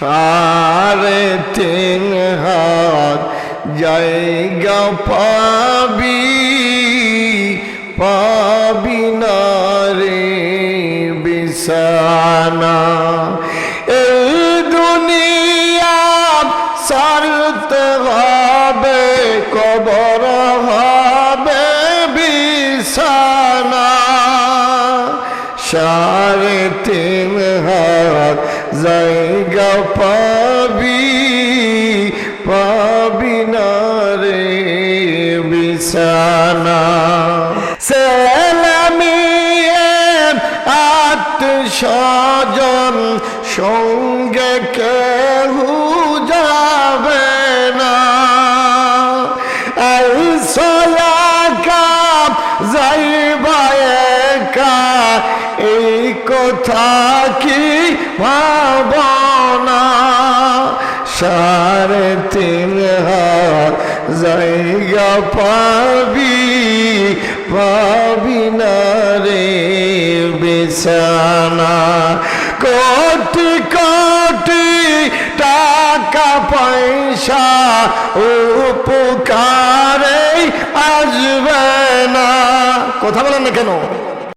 সাড়ে তিন হাত জায়গা পাবি পাবি না রে বিছানা। এই দুনিয়া সারতে হবে, কবর হবে বিছানা। সাড়ে তিন হাত জায়গা পাবি পাবি না রে বিছানা। সেলামিয়ে আত্মস্বজন সঙ্গে কেহ যাবে না। যাইবা একা, এই কথা কি ভাবনা সাড়ে তিন জায়গা পাবি পাবি না রে বিছানা। কোটি কোটি টাকা পয়সা উপকারে আসবে না। কথা বলেন না কেন?